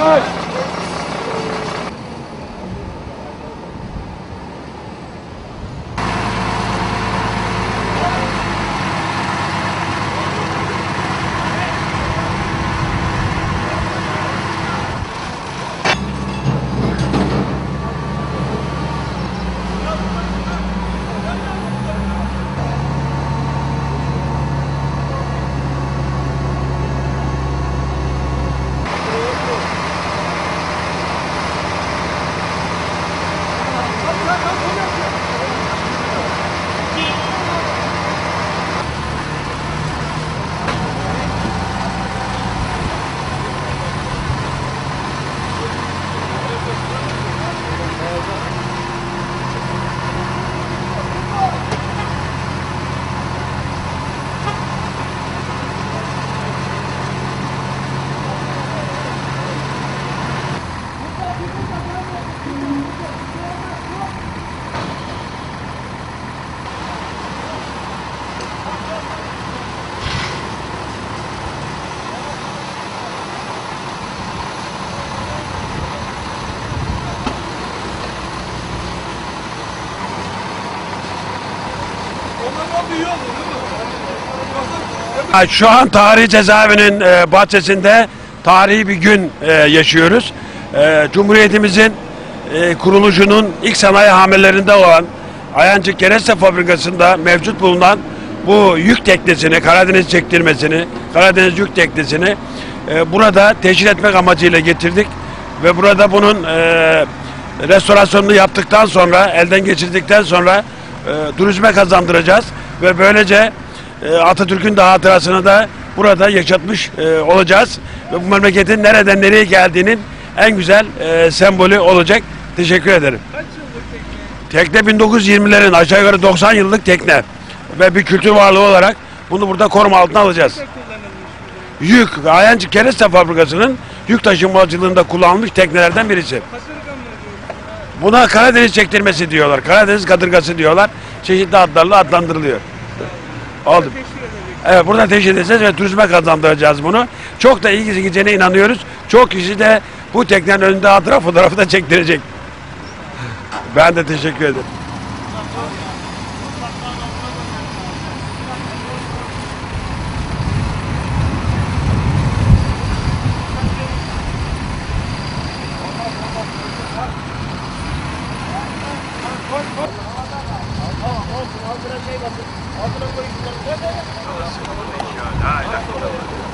Good. Şu an tarihi cezaevinin e, bahçesinde tarihi bir gün e, yaşıyoruz. E, Cumhuriyetimizin kuruluşunun ilk sanayi hamlelerinde olan Ayancık Kereste Fabrikası'nda mevcut bulunan bu yük teknesini, Karadeniz çektirmesini, Karadeniz yük teknesini burada teşhir etmek amacıyla getirdik. Ve burada bunun restorasyonunu yaptıktan sonra, elden geçirdikten sonra e, turizme kazandıracağız. Ve böylece e, Atatürk'ün de hatırasını da burada yaşatmış e, olacağız. Ve bu memleketin nereden nereye geldiğinin en güzel e, sembolü olacak. Teşekkür ederim. Tekne 1920'lerin aşağı yukarı 90 yıllık tekne. Ve bir kültür varlığı olarak bunu burada koruma altına alacağız. Yük, Ayancı Kereste Fabrikası'nın yük taşımacılığında kullanılmış teknelerden birisi. Buna Karadeniz çektirmesi diyorlar. Karadeniz kadırgası diyorlar. Çeşitli adlarla adlandırılıyor. Oldu. Evet burada teşhir edeceğiz ve turizme kazandıracağız bunu. Çok da ilgi gideceğine inanıyoruz. Çok kişi de bu teknenin önünde hatıra fotoğrafı da çektirecek. Ben de teşekkür ederim. altına şey basın. Altına koyun. Nasıl olur inşallah?